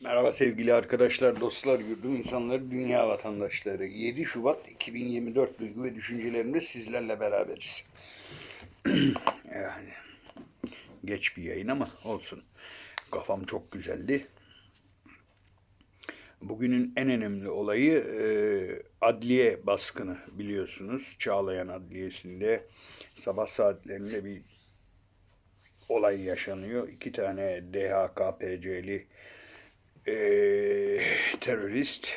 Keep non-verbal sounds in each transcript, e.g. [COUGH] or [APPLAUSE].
Merhaba sevgili arkadaşlar, dostlar, yurdum insanları, dünya vatandaşları. 7 Şubat 2024 duygu ve düşüncelerimde sizlerle beraberiz. [CLEARS THROAT] yani geç bir yayın ama olsun. Kafam çok güzeldi. Bugünün en önemli olayı e, adliye baskını biliyorsunuz. Çağlayan Adliyesi'nde sabah saatlerinde bir olay yaşanıyor. İki tane DHKPC'li e, terörist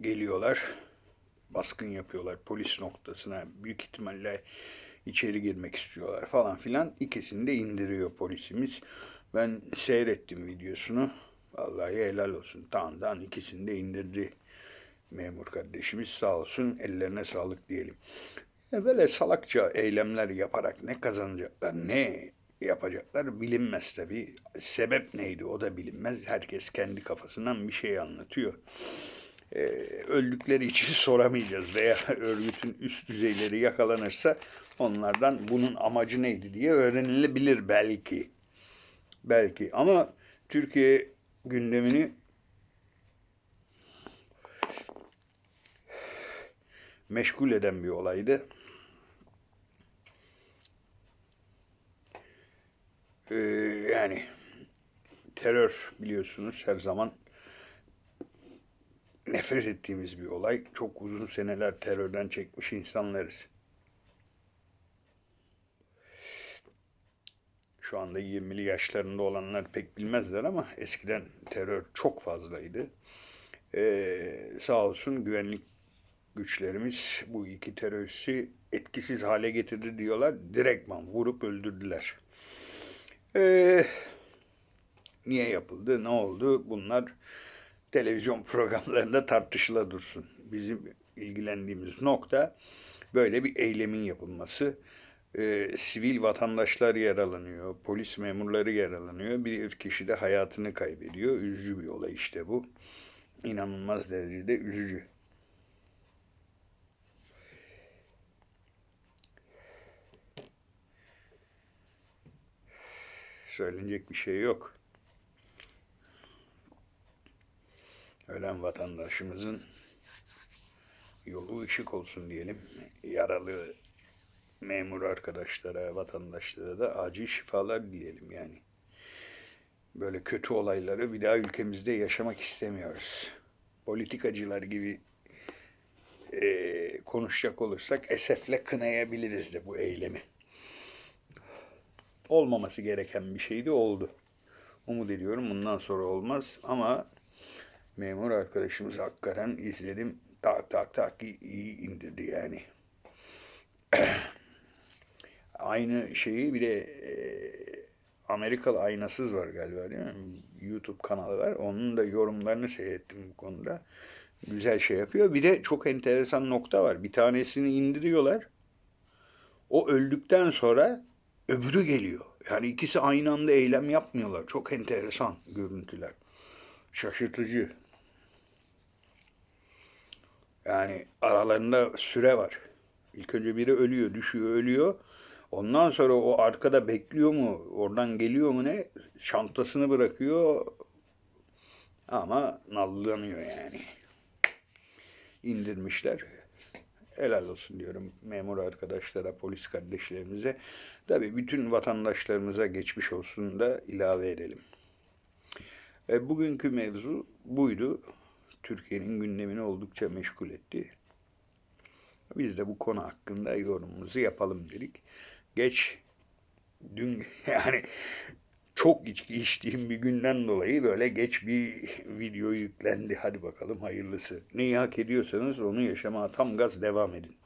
geliyorlar. Baskın yapıyorlar polis noktasına. Büyük ihtimalle içeri girmek istiyorlar falan filan. İkisini de indiriyor polisimiz. Ben seyrettim videosunu. Vallahi helal olsun. Tağından ikisini de indirdi memur kardeşimiz sağ olsun. Ellerine sağlık diyelim. E Böyle salakça eylemler yaparak ne kazanacaklar, ne yapacaklar bilinmez tabii. Sebep neydi o da bilinmez. Herkes kendi kafasından bir şey anlatıyor. Ee, öldükleri için [LAUGHS] soramayacağız veya [LAUGHS] örgütün üst düzeyleri yakalanırsa onlardan bunun amacı neydi diye öğrenilebilir belki. Belki ama Türkiye gündemini meşgul eden bir olaydı. Ee, yani terör biliyorsunuz her zaman nefret ettiğimiz bir olay. Çok uzun seneler terörden çekmiş insanlarız. Şu anda 20'li yaşlarında olanlar pek bilmezler ama eskiden terör çok fazlaydı. Ee, sağ olsun güvenlik güçlerimiz bu iki teröristi etkisiz hale getirdi diyorlar. Direktman vurup öldürdüler. Ee, niye yapıldı, ne oldu? Bunlar televizyon [LAUGHS] programlarında tartışıla dursun. Bizim ilgilendiğimiz nokta böyle bir eylemin yapılması. Ee, sivil vatandaşlar yaralanıyor, polis memurları yaralanıyor. Bir kişi de hayatını kaybediyor. Üzücü bir olay işte bu. İnanılmaz derecede üzücü. Söylenecek bir şey yok. Ölen vatandaşımızın yolu ışık olsun diyelim. Yaralı memur arkadaşlara, vatandaşlara da acil şifalar dileyelim yani. Böyle kötü olayları bir daha ülkemizde yaşamak istemiyoruz. Politikacılar gibi e, konuşacak olursak esefle kınayabiliriz de bu eylemi. Olmaması gereken bir şeydi oldu. Umut ediyorum bundan sonra olmaz ama memur arkadaşımız hakikaten izledim tak tak tak iyi, indirdi yani. [CLEARS THROAT] Aynı şeyi bir de e, Amerikalı aynasız var galiba değil mi? YouTube kanalı var. Onun da yorumlarını seyrettim bu konuda. Güzel şey yapıyor. Bir de çok enteresan nokta var. Bir tanesini indiriyorlar. O öldükten sonra öbürü geliyor. Yani ikisi aynı anda eylem yapmıyorlar. Çok enteresan görüntüler. Şaşırtıcı. Yani aralarında süre var. İlk önce biri ölüyor, düşüyor, ölüyor. Ondan sonra o arkada bekliyor mu, oradan geliyor mu ne? Çantasını bırakıyor ama nallanıyor yani. İndirmişler. Helal olsun diyorum memur arkadaşlara, polis kardeşlerimize. Tabii bütün vatandaşlarımıza geçmiş olsun da ilave edelim. E, bugünkü mevzu buydu. Türkiye'nin gündemini oldukça meşgul etti. Biz de bu konu hakkında yorumumuzu yapalım dedik. Geç dün [LAUGHS] yani çok içki içtiğim bir günden dolayı böyle geç bir [LAUGHS] video yüklendi. Hadi bakalım hayırlısı. Neyi hak ediyorsanız onu yaşamaya tam gaz devam edin.